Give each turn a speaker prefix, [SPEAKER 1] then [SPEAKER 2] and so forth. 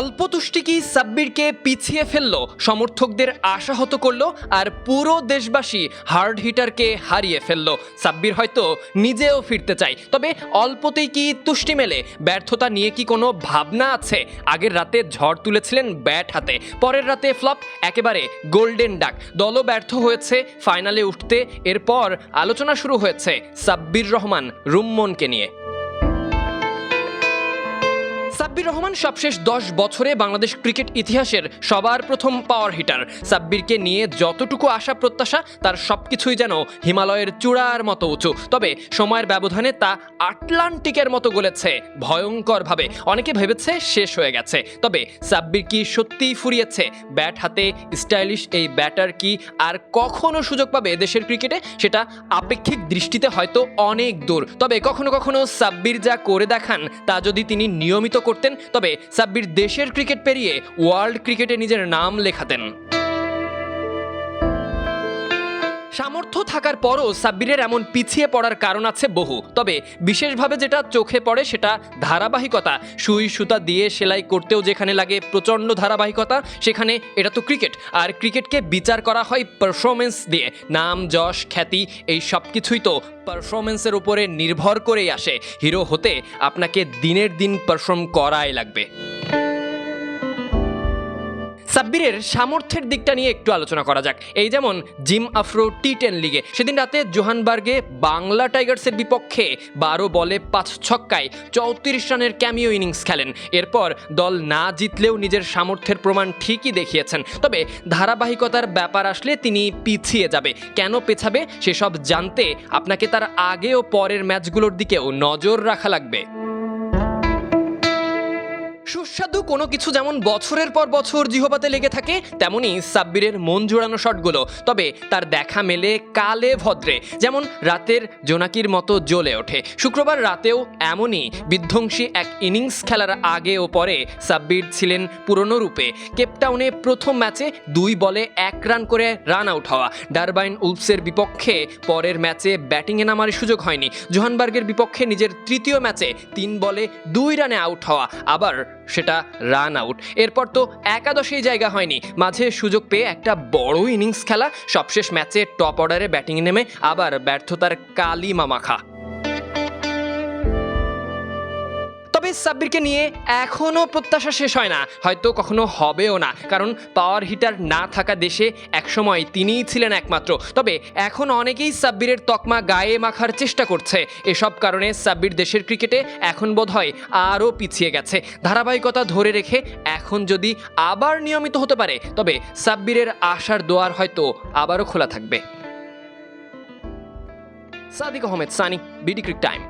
[SPEAKER 1] অল্প তুষ্টি কি সাব্বিরকে পিছিয়ে ফেলল, সমর্থকদের আশাহত করল আর পুরো দেশবাসী হার্ড হিটারকে হারিয়ে ফেলল। সাব্বির হয়তো নিজেও ফিরতে চাই তবে অল্পতেই কি তুষ্টি মেলে? ব্যর্থতা নিয়ে কি কোনো ভাবনা আছে? আগের রাতে ঝড় তুলেছিলেন ব্যাট হাতে, পরের রাতে ফ্লপ, একেবারে গোল্ডেন ডাক। দলও ব্যর্থ হয়েছে, ফাইনালে উঠতে এরপর আলোচনা শুরু হয়েছে সাব্বির রহমান রুম্মনকে নিয়ে। সাব্বির রহমান সবশেষ দশ বছরে বাংলাদেশ ক্রিকেট ইতিহাসের সবার প্রথম পাওয়ার হিটার সাব্বিরকে নিয়ে যতটুকু আশা প্রত্যাশা, তার সবকিছুই যেন হিমালয়ের চূড়ার মতো উঁচু। তবে সময়ের ব্যবধানে তা আটলান্টিকের মতো গলেছে ভয়ঙ্করভাবে। অনেকে ভেবেছে শেষ হয়ে গেছে। তবে সাব্বির কি সত্যিই ফুরিয়েছে? ব্যাট হাতে স্টাইলিশ এই ব্যাটার কি আর কখনো সুযোগ পাবে দেশের ক্রিকেটে? সেটা আপেক্ষিক দৃষ্টিতে হয়তো অনেক দূর। তবে কখনো কখনো সাব্বির যা করে দেখান, তা যদি তিনি নিয়মিত করতেন তবে সাব্বির দেশের ক্রিকেট পেরিয়ে ওয়ার্ল্ড ক্রিকেটে নিজের নাম লেখাতেন। সামর্থ্য থাকার পরও সাব্বিরের এমন পিছিয়ে পড়ার কারণ আছে বহু। তবে বিশেষভাবে যেটা চোখে পড়ে সেটা ধারাবাহিকতা। সুই সুতা দিয়ে সেলাই করতেও যেখানে লাগে প্রচণ্ড ধারাবাহিকতা, সেখানে এটা তো ক্রিকেট। আর ক্রিকেটকে বিচার করা হয় পারফরমেন্স দিয়ে। নাম, যশ, খ্যাতি, এই সব কিছুই তো পারফরমেন্সের উপরে নির্ভর করেই আসে। হিরো হতে আপনাকে দিনের দিন পারফর্ম করাই লাগবে। সাব্বিরের সামর্থ্যের দিকটা নিয়ে একটু আলোচনা করা যাক। এই যেমন জিম আফ্রো টি টেন লিগে। সেদিন রাতে জোহানবার্গে বাংলা টাইগার্সের বিপক্ষে বারো বলে পাঁচ ছক্কায় চৌত্রিশ রানের ক্যামিও ইনিংস খেলেন। এরপর দল না জিতলেও নিজের সামর্থ্যের প্রমাণ ঠিকই দেখিয়েছেন। তবে ধারাবাহিকতার ব্যাপার আসলে তিনি পিছিয়ে যাবে। কেন পেছাবে সেসব জানতে আপনাকে তার আগে ও পরের ম্যাচগুলোর দিকেও নজর রাখা লাগবে। সুস্বাদু কোনো কিছু যেমন বছরের পর বছর জিহবাতে লেগে থাকে, তেমনি সাব্বিরের মন জোড়ানো শটগুলো। তবে তার দেখা মেলে কালে ভদ্রে, যেমন রাতের জোনাকির মতো জ্বলে ওঠে। শুক্রবার রাতেও এমনই বিধ্বংসী এক ইনিংস খেলার আগে ও পরে সাব্বির ছিলেন পুরনো রূপে। কেপটাউনে প্রথম ম্যাচে দুই বলে এক রান করে রান আউট হওয়া। ডারবাইন উলফসের বিপক্ষে পরের ম্যাচে ব্যাটিংয়ে নামার সুযোগ হয়নি। জোহানবার্গের বিপক্ষে নিজের তৃতীয় ম্যাচে তিন বলে দুই রানে আউট হওয়া। আবার সেটা রান আউট এরপর তো একাদশেই জায়গা হয়নি। মাঝে সুযোগ পেয়ে একটা বড় ইনিংস খেলা, সবশেষ ম্যাচে টপ অর্ডারে ব্যাটিং নেমে আবার ব্যর্থতার কালি মামাখা তবে সাব্বিরকে নিয়ে এখনও প্রত্যাশা শেষ হয় না, হয়তো কখনো হবেও না, কারণ পাওয়ার হিটার না থাকা দেশে একসময় তিনিই ছিলেন একমাত্র। তবে এখন অনেকেই সাব্বিরের তকমা গায়ে মাখার চেষ্টা করছে। এসব কারণে সাব্বির দেশের ক্রিকেটে এখন বোধ হয় আরও পিছিয়ে গেছে। ধারাবাহিকতা ধরে রেখে এখন যদি আবার নিয়মিত হতে পারে, তবে সাব্বিরের আশার দোয়ার হয়তো আবারও খোলা থাকবে। Sadiq Ahmed, Sunny, BD cric time.